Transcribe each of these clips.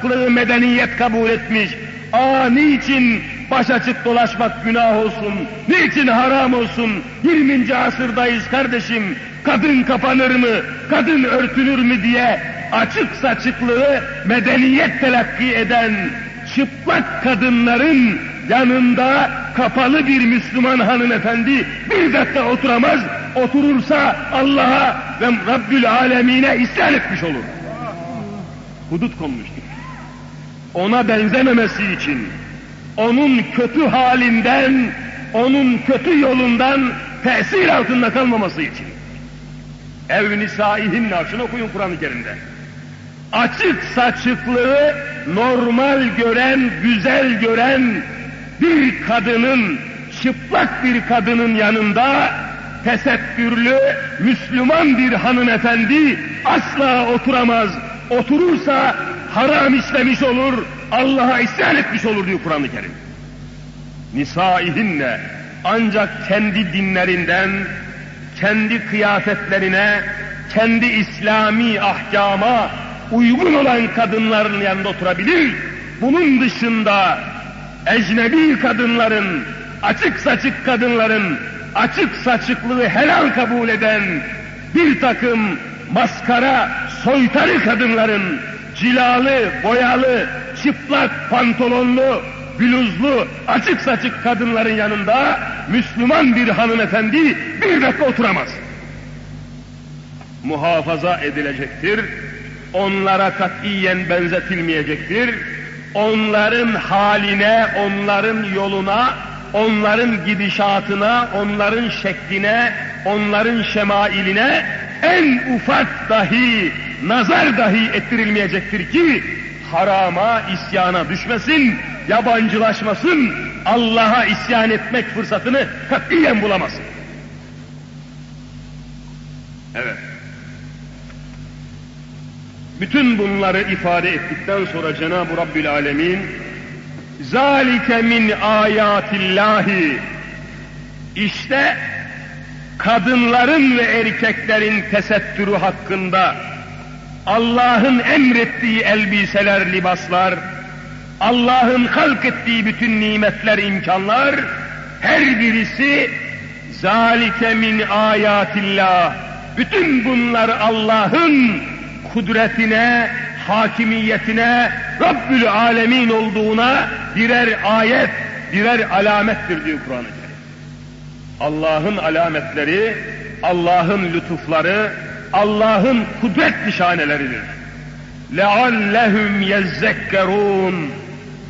çıplaklığı medeniyet kabul etmiş. Aa niçin baş açık dolaşmak günah olsun? Niçin haram olsun? 20. asırdayız kardeşim. Kadın kapanır mı? Kadın örtülür mü diye açık saçıklığı medeniyet telakki eden çıplak kadınların yanında kapalı bir Müslüman hanımefendi bir dakika oturamaz, oturursa Allah'a ve Rabbül Alemine isyan etmiş olur. Hudut konmuştur. Ona benzememesi için, onun kötü halinden, onun kötü yolundan tesir altında kalmaması için. Ev nisaihin şunu okuyun Kur'an-ı Kerim'de. Açık saçıklığı normal gören, güzel gören bir kadının, çıplak bir kadının yanında tesettürlü, Müslüman bir hanımefendi asla oturamaz. Oturursa haram işlemiş olur, Allah'a isyan etmiş olur diyor Kur'an-ı Kerim. Nisaihinne ancak kendi dinlerinden, kendi kıyafetlerine, kendi İslami ahkama uygun olan kadınların yanında oturabilir. Bunun dışında ecnebi kadınların, açık saçık kadınların, açık saçıklığı helal kabul eden bir takım maskara, soytarı kadınların, cilalı, boyalı, çıplak pantolonlu, bluzlu, açık saçık kadınların yanında Müslüman bir hanımefendi bir dakika oturamaz. Muhafaza edilecektir. Onlara katiyen benzetilmeyecektir. Onların haline, onların yoluna, onların gidişatına, onların şekline, onların şemailine en ufak dahi, nazar dahi ettirilmeyecektir ki harama, isyana düşmesin, yabancılaşmasın, Allah'a isyan etmek fırsatını katiyen bulamasın. Evet. Bütün bunları ifade ettikten sonra Cenab-ı Rabbül Alemin zalike min ayatillahi işte kadınların ve erkeklerin tesettürü hakkında Allah'ın emrettiği elbiseler, libaslar, Allah'ın halk ettiği bütün nimetler, imkanlar, her birisi zalike min ayatillah. Bütün bunlar Allah'ın kudretine, hakimiyetine, Rabbül Alemin olduğuna birer ayet, birer alamettir diyor Kur'an-ı. Allah'ın alametleri, Allah'ın lütufları, Allah'ın kudret nişaneleridir. لَعَلَّهُمْ يَزَّكَّرُونَ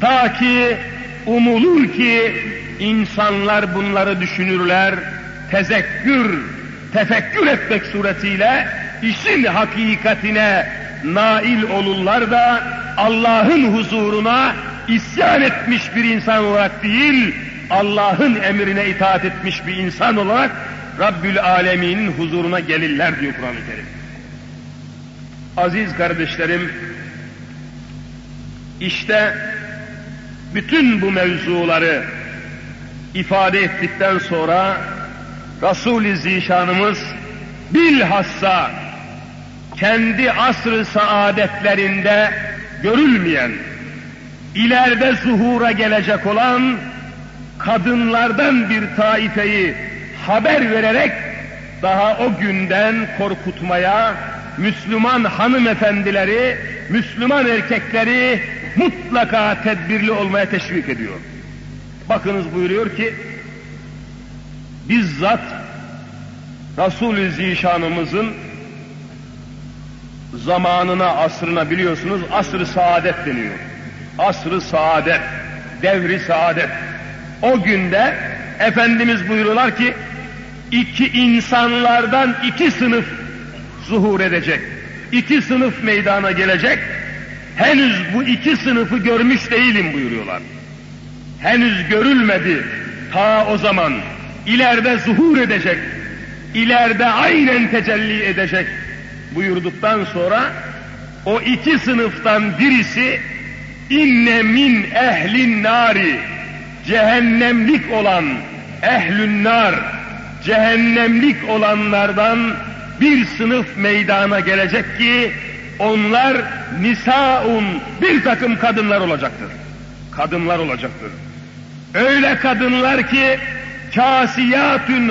Ta ki umulur ki insanlar bunları düşünürler, tezekkür, tefekkür etmek suretiyle işin hakikatine nail olurlar da Allah'ın huzuruna isyan etmiş bir insan olarak değil, Allah'ın emrine itaat etmiş bir insan olarak Rabbül Alemin'in huzuruna gelirler diyor Kur'an-ı Kerim. Aziz kardeşlerim, işte bütün bu mevzuları ifade ettikten sonra Resul-i Zişanımız bilhassa kendi asr-ı saadetlerinde görülmeyen, ileride zuhura gelecek olan kadınlardan bir taifeyi haber vererek daha o günden korkutmaya, Müslüman hanımefendileri, Müslüman erkekleri mutlaka tedbirli olmaya teşvik ediyor. Bakınız buyuruyor ki, bizzat Resul-i Zişanımızın zamanına, asrına biliyorsunuz asr-ı saadet deniyor. Asr-ı saadet, devri saadet. O günde Efendimiz buyuruyorlar ki iki insanlardan iki sınıf zuhur edecek. İki sınıf meydana gelecek. Henüz bu iki sınıfı görmüş değilim buyuruyorlar. Henüz görülmedi ta o zaman. ileride zuhur edecek. ileride aynen tecelli edecek buyurduktan sonra o iki sınıftan birisi inne min ehlin nari cehennemlik olan ehlün nar cehennemlik olanlardan bir sınıf meydana gelecek ki Onlar nisaun bir takım kadınlar olacaktır. Kadınlar olacaktır. Öyle kadınlar ki kasiyatün